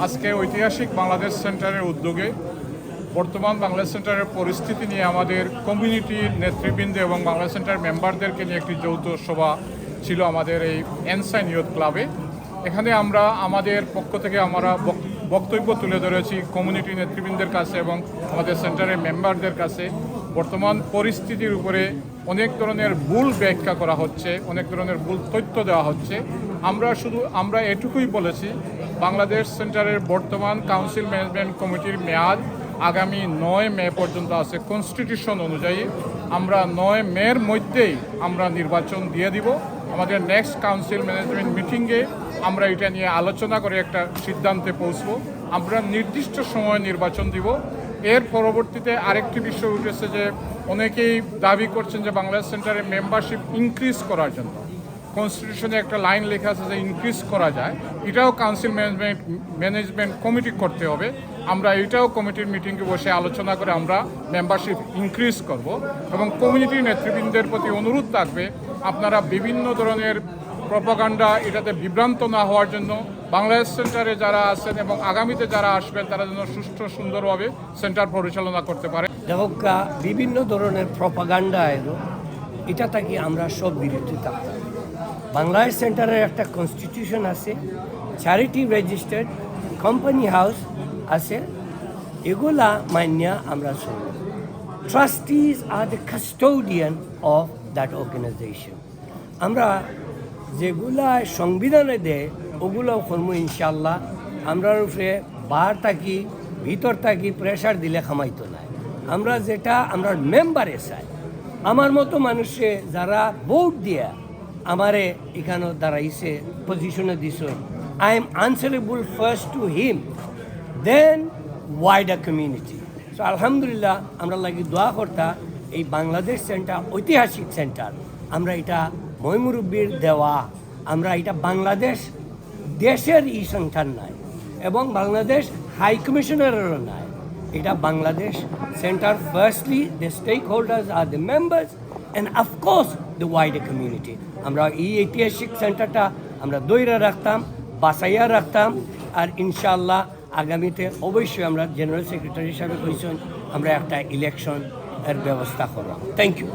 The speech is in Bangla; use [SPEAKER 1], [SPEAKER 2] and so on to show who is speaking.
[SPEAKER 1] আজকে ঐতিহাসিক বাংলাদেশ সেন্টারের উদ্যোগে বর্তমান বাংলাদেশ সেন্টারের পরিস্থিতি নিয়ে আমাদের কমিউনিটির নেতৃবৃন্দ এবং বাংলাদেশ সেন্টার মেম্বারদেরকে নিয়ে একটি যৌথ সভা ছিল আমাদের এই এনসাইন ইয়ুথ ক্লাবে এখানে আমরা আমাদের পক্ষ থেকে আমরা বক- বক্তব্য তুলে ধরেছি কমিউনিটি নেতৃবৃন্দের কাছে এবং আমাদের সেন্টারের মেম্বারদের কাছে। বর্তমান পরিস্থিতির উপরে অনেক ধরনের ভুল ব্যাখ্যা করা হচ্ছে, অনেক ধরনের ভুল তথ্য দেওয়া হচ্ছে। আমরা শুধু, আমরা এটুকুই বলেছি বাংলাদেশ সেন্টারের বর্তমান কাউন্সিল ম্যানেজমেন্ট কমিটির মেয়াদ আগামী নয় মে পর্যন্ত আছে। কনস্টিটিউশন অনুযায়ী আমরা নয় মের মধ্যেই আমরা নির্বাচন দিয়ে দিব। আমাদের নেক্সট কাউন্সিল ম্যানেজমেন্ট মিটিংয়ে আমরা এটা নিয়ে আলোচনা করে একটা সিদ্ধান্তে পৌঁছবো। আমরা নির্দিষ্ট সময় নির্বাচন দিব। এর পরবর্তীতে আরেকটি বিষয় উঠেছে যে, অনেকেই দাবি করছেন যে, বাংলাদেশ সেন্টারের মেম্বারশিপ ইনক্রিজ করার জন্য। কনস্টিটিউশনে একটা লাইন লেখা আছে যে ইনক্রিজ করা যায়। এটাও কাউন্সিল ম্যানেজমেন্ট ম্যানেজমেন্ট কমিটি করতে হবে। আমরা এটাও কমিটির মিটিংয়ে বসে আলোচনা করে আমরা মেম্বারশিপ ইনক্রিজ করব এবং কমিউনিটির নেতৃবৃন্দের প্রতি অনুরোধ থাকবে, আপনারা বিভিন্ন ধরনের প্রপাগান্ডা এটাতে বিভ্রান্ত না হওয়ার জন্য বাংলাদেশ সেন্টারে যারা আছেন এবং আগামীতে যারা আসবেন, তারা যেন সুষ্ঠু সুন্দরভাবে সেন্টার পরিচালনা করতে পারে।
[SPEAKER 2] বিভিন্ন ধরনের প্রপাগান্ডা এলো এটা থেকে আমরা সব থাকতাম বাংলাদেশ সেন্টারের একটা কনস্টিটিউশন আছে চ্যারিটি রেজিস্টার্ড কোম্পানি হাউস আছে, এগুলা মান্যা আমরা শুনি trustees are the custodian of that organisation আমরা যেগুলা সংবিধানে দেয়, ওগুলোও করব ইনশাল্লাহ আমরা উপরে বার থাকি, ভিতর থাকি প্রেশার দিলে খামাইতো না। আমরা যেটা, আমরা মেম্বারে চাই। আমার মতো মানুষে যারা ভোট দিয়া আমারে এখানে দাঁড়াইছে পজিশনে দিছ। I am answerable first to him then wider community so আলহামদুলিল্লাহ, আমরা লাগি দোয়া কর্তা, এই বাংলাদেশ সেন্টার ঐতিহাসিক সেন্টার আমরা এটা ময়মুরব্বীর দেওয়া। আমরা এটা বাংলাদেশ দেশের ই সংখ্যার নাই এবং বাংলাদেশ হাই কমিশনারেরও নাই এটা Bangladesh centre firstly the stakeholders are the members and of course the wider community আমরা এই ঐতিহাসিক সেন্টারটা আমরা দৈরা রাখতাম বাসাইয়া রাখতাম আর ইনশাল্লাহ আগামীতে অবশ্যই আমরা জেনারেল সেক্রেটারি হিসাবে কইছেন আমরা একটা ইলেকশন এর ব্যবস্থা করব। Thank you